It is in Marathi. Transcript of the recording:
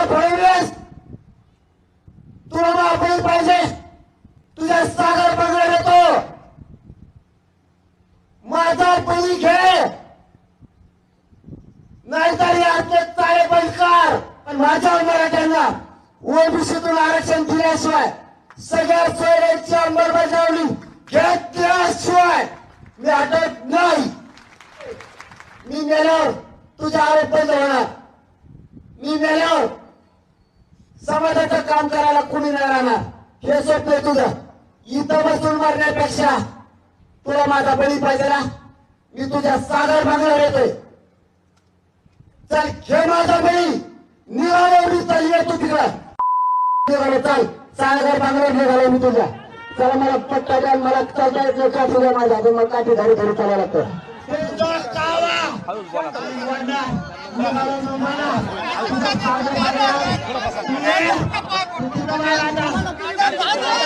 देवेंद्र फडणवीस तुला माफी पाहिजे. तुझ्या सागर पगड येतो माझा पदी घे नाहीतर यातले चाळे बहिष्कार पण माझ्या मराठ्यांना ओबीसीतून आरक्षण दिल्याशिवाय सगळ्या सोयऱ्यांची अंमलबजावणी घेतल्याशिवाय मी हटत नाही. मी मेल्यावर तुझ्या आरोप बंद होणार. मी मेल्यावर समाजाचं काम करायला कुणी नाही. राहणार हे स्वप्न आहे तुझं. इथं बसून मरण्यापेक्षा तुला माझा बळी पाहिजे ना. मी तुझ्या सागर बांगल्यावर येतोय. चल घे माझा बळी. निघालो चल येतो तिकडं. निघालो चल. सागर बांगल्यावर निघालो मी तुझ्या. चला मला पट्टा द्या मला चालता येत नाही काठी द्या माझ्या. हातून मला काठी धारी धरी चालायला लागतं. निघालो 来来来来来来